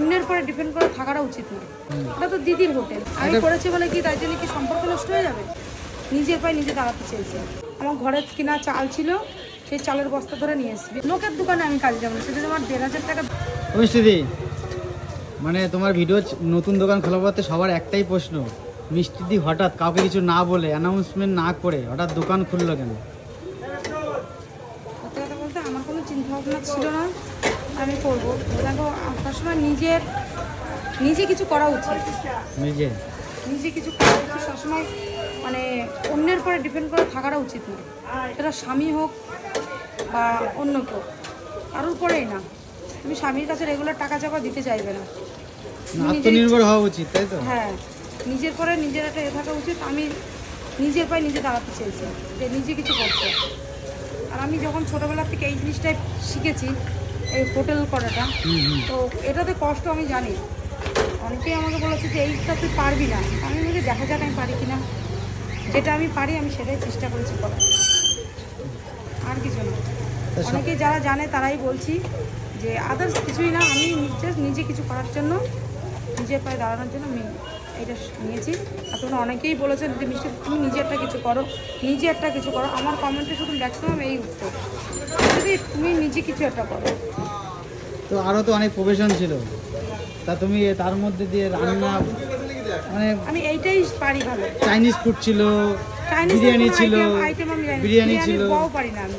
অন্যের পরে ডিপেন্ড করে থাকাটা উচিত না ওটা তো দিদির হোটেল আমি এটা- করেছি বলে কি তাই জন্য কি সম্পর্ক নষ্ট হয়ে যাবে? নিজের পায়ে নিজে দাঁড়াতে চেয়েছি। আমার ঘরের কিনা চাল ছিল সেই চালের বস্তা ধরে নিয়ে এসেছি। লোকের দোকানে আমি কাজে যাব সেটা আমার দেড় হাজার টাকা মিষ্টিদি মানে তোমার ভিডিও নতুন দোকান খোলা পড়তে সবার একটাই প্রশ্ন। মিষ্টিদি হঠাৎ কাউকে কিছু না বলে অ্যানাউন্সমেন্ট না করে হঠাৎ দোকান খুললো কেন? কথা বলতে আমার কোনো চিন্তা ভাবনা ছিল না। আমি করব। দেখো সবসময় নিজের নিজে কিছু করা উচিত। নিজে? নিজে কিছু করা উচিত সবসময় মানে অন্যের পরে ডিপেন্ড করে থাকাটা উচিত না সেটা স্বামী হোক বা অন্য কেউ কারোর পরেই না। তুমি স্বামীর কাছে রেগুলার টাকা চাপা দিতে চাইবে না। তুমি আত্মনির্ভর হওয়া উচিত তাই তো? হ্যাঁ নিজের পরে নিজের একটা এ থাকা উচিত। আমি নিজের পায়ে নিজে দাঁড়াতে চেয়েছি যে নিজে কিছু করছে আর আমি যখন ছোটোবেলা থেকে এই জিনিসটাই শিখেছি এই হোটেল করাটা। তো এটাতে কষ্ট আমি জানি। অনেকেই আমাকে বলেছে যে এইটা তুই পারবি না। আমি বলি দেখা যাক আমি পারি কিনা। যেটা আমি পারি আমি সেটাই চেষ্টা করেছি করার। আর কিছু না। অনেকেই যারা জানে তারাই বলছি যে আদার্স কিছুই না। আমি নিজের নিজে কিছু করার জন্য নিজের পায়ে দাঁড়ানোর জন্য আমি এটা নিয়েছি। আর তোমরা অনেকেই বলেছেন যে মিষ্টি তুমি নিজে একটা কিছু করো নিজে একটা কিছু করো। আমার কমেন্টে শুধু ম্যাক্সিমাম এই উত্তর। যদি তুমি নিজে কিছু একটা করো। তো আরও তো অনেক প্রফেশন ছিল। তা তুমি তার মধ্যে দিয়ে রান্না মানে আমি এইটাই পারি ভালো। চাইনিজ ফুড ছিল বিরিয়ানি ছিল বিরিয়ানি ছিল। পারি না আমি।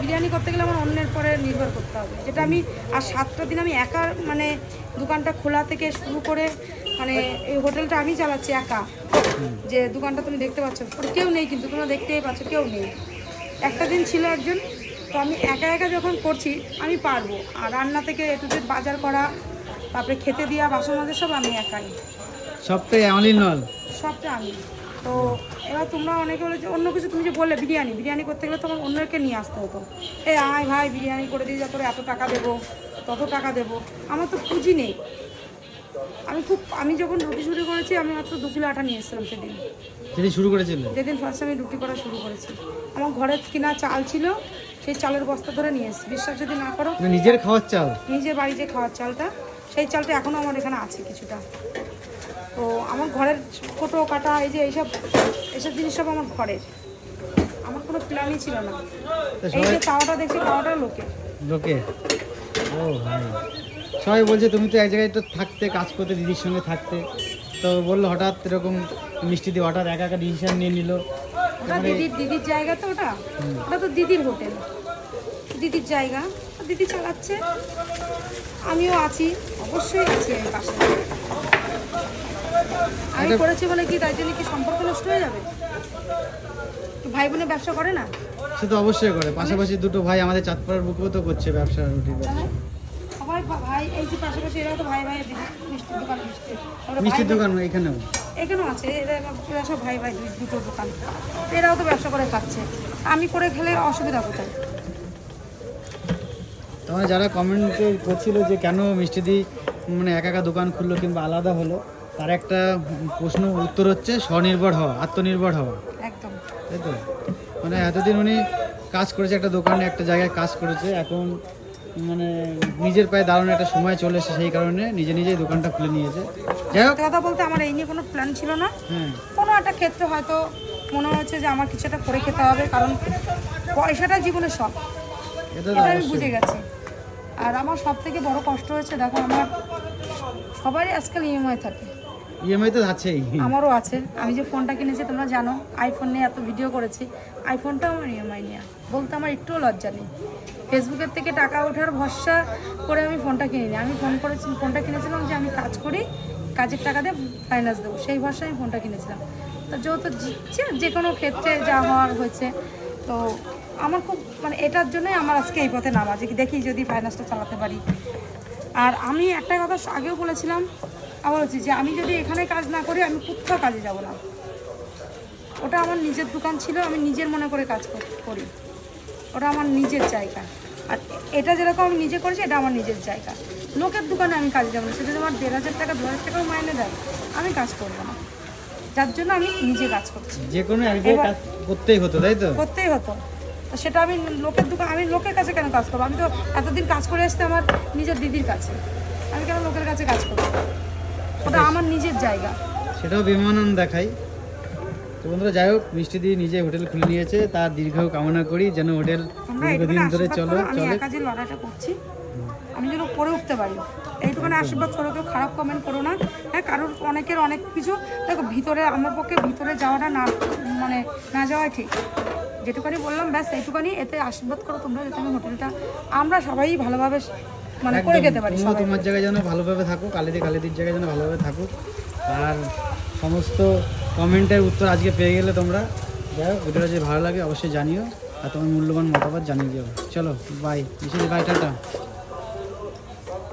বিরিয়ানি করতে গেলে আমার অন্যের পরে নির্ভর করতে হবে। যেটা আমি আর সাতটা দিন আমি একা মানে দোকানটা খোলা থেকে শুরু করে মানে এই হোটেলটা আমি চালাচ্ছি একা। যে দোকানটা তুমি দেখতে পাচ্ছ কেউ নেই কিন্তু তোমরা দেখতেই পাচ্ছ কেউ নেই। একটা দিন ছিল একজন তো আমি একা একা যখন করছি আমি পারব। আর রান্না থেকে একটু বাজার করা তারপরে খেতে দেওয়া বাসন মাজা সব আমি একাই। সবটাই অনিল নল? সবটা আমি। তো এবার তোমরা অনেকে বলে যে অন্য কিছু তুমি যে বললে বিরিয়ানি বিরিয়ানি করতে গেলে তোমার অন্যকে নিয়ে আসতে হতো। এ আয় ভাই বিরিয়ানি করে দিয়ে যা করে এত টাকা দেবো তত টাকা দেবো। আমার তো পুঁজি নেই। আমি খুব আমি যখন রুটি শুরু করেছি আমি মাত্র দু কিলো আটা নিয়ে এসেছিলাম সেদিন। সেটি শুরু করেছিল? যেদিন ফার্স্ট আমি রুটি করা শুরু করেছি। আমার ঘরের কিনা চাল ছিল সেই চালের বস্তা ধরে নিয়ে এসেছি। বিশ্বাস যদি না করো মানে নিজের খাওয়ার চাল? নিজের বাড়ি যে খাওয়ার চালটা সেই চালটা এখনও আমার এখানে আছে কিছুটা। তো আমার ঘরের ফটো কাটা এই যে এইসব এইসব জিনিস সব আমার ঘরের। আমার কোনো প্ল্যানই ছিল না। এই যে তাওয়াটা দেখছি তাওয়াটা লোকে। লোকে? ও ভাই সবাই বলছে তুমি তো এক জায়গায় তো থাকতে কাজ করতে দিদির সঙ্গে থাকতে। তো বলল হঠাৎ এরকম মিষ্টি দিয়ে হঠাৎ একা একা ডিসিশন নিয়ে নিল। ওটা দিদির দিদির জায়গা তো ওটা? ওটা তো দিদির হোটেল। দিদির জায়গা। দিদি চালাচ্ছে। আমিও আছি। অবশ্যই আছি আমি পাশে। আমি করেছি বলে কি তাই জন্য কি সম্পর্ক নষ্ট হয়ে যাবে? ভাই বোনের ব্যবসা করে না? সে তো অবশ্যই করে। পাশাপাশি দুটো ভাই আমাদের চাঁদপাড়ার বুকেও তো করছে ব্যবসা ব্যবসা সবাই ভাই এই যে পাশাপাশি এরাও তো ভাই ভাই মিষ্টির দোকান মিষ্টি। মিষ্টির দোকান এখানেও? এখানেও আছে। এরা এরা সব ভাই ভাই দুটো দোকান। এরাও তো ব্যবসা করে খাচ্ছে। আমি করে খেলে অসুবিধা কোথায়? তোমার যারা কমেন্ট করছিল যে কেন মিষ্টি দি মানে একা একা দোকান খুললো কিংবা আলাদা হলো তার একটা প্রশ্ন উত্তর হচ্ছে স্বনির্ভর হওয়া আত্মনির্ভর হওয়া। একদম। তাই তো? মানে এতদিন উনি কাজ করেছে একটা দোকানে একটা জায়গায় কাজ করেছে এখন মানে নিজের পায়ে দাঁড়ানোর একটা সময় চলে এসেছে সেই কারণে নিজে নিজেই দোকানটা খুলে নিয়েছে। যাই হোক। কথা বলতে আমার এই নিয়ে কোনো প্ল্যান ছিল না। হ্যাঁ। কোনো একটা ক্ষেত্রে হয়তো মনে হচ্ছে যে আমার কিছু একটা করে খেতে হবে কারণ পয়সাটা জীবনে সব এটা তো আমি বুঝে গেছি। আর আমার সব থেকে বড় কষ্ট হচ্ছে দেখো আমার সবারই আজকাল ইএমআই থাকে। ইএমআই তো আছেই। আমারও আছে। আমি যে ফোনটা কিনেছি, তোমরা জানো আইফোন নিয়ে এত ভিডিও করেছি। আইফোনটাও আমার ইএমআই নিয়ে। বলতে আমার একটুও লজ্জা নেই। ফেসবুকের থেকে টাকা ওঠার ভরসা করে আমি ফোনটা কিনিনি। আমি ফোন করেছি ফোনটা কিনেছিলাম যে আমি কাজ করি, কাজের টাকা দিয়ে ফাইন্যান্স দেবো। সেই ভরসায় আমি ফোনটা কিনেছিলাম। তো যেহেতু যে- যে- কোনো ক্ষেত্রে যা হওয়ার হয়েছে, তো আমার খুব মানে এটার জন্যই আমার আজকে এই পথে নামা, যে দেখি যদি ফাইন্যান্সটা চালাতে পারি। আর আমি একটা কথা আগেও বলেছিলাম আবার বলছি যে আমি যদি এখানে কাজ না করি আমি কোথাও কাজে যাব না? ওটা আমার নিজের দোকান ছিল আমি নিজের মনে করে কাজ কর- ওটা আমার নিজের জায়গা। আর এটা যেরকম আমি নিজে করেছি এটা আমার নিজের জায়গা। লোকের দোকানে আমি কাজে যাব না সেটা যদি আমার দেড় হাজার টাকা দু হাজার টাকাও মাইনে দেয়। আমি কাজ করব না। যার জন্য আমি নিজে কাজ করছি। যে কোনো কাজ করতেই হতো তাই তো? করতেই হতো। সেটা আমি লোকের দোকান আমি লোকের কাছে কেন কাজ করব? আমি তো এতদিন কাজ করে আসতে আমার নিজের দিদির কাছে। আমি কেন লোকের কাছে কাজ করব? ওটা আমার নিজের জায়গা। সেটাও বেমানন দেখাই। তো বন্ধুরা যাই হোক মিষ্টি দিয়ে নিজে হোটেল খুলে নিয়েছে তার দীর্ঘ কামনা করি যেন হোটেল দীর্ঘদিন ধরে চলো আমি চলে। একা যে লড়াইটা করছি আমি যেন করে উঠতে পারি। এইটুখানি আশীর্বাদ করো কেউ খারাপ কমেন্ট করো না। হ্যাঁ কারোর অনেকের অনেক কিছু। দেখো ভিতরে আমার পক্ষে ভিতরে যাওয়াটা না মানে না যাওয়াই ঠিক। যেটুখানি বললাম ব্যাস এইটুখানি এতে আশীর্বাদ করো তোমরা যাতে আমি হোটেলটা আমরা সবাই ভালোভাবে মানে করে খেতে পারি সবাই। তোমার জায়গায় যেন ভালোভাবে থাকো কালিদি কালিদির জায়গায় যেন ভালোভাবে থাকো আর সমস্ত কমেন্টের উত্তর আজকে পেয়ে গেলে তোমরা। যাই হোক ভিডিওটা যদি ভালো লাগে অবশ্যই জানিও। আর তোমার মূল্যবান মতামত জানিয়ে দিও। চলো বাই বিশেষ বাই টাটা।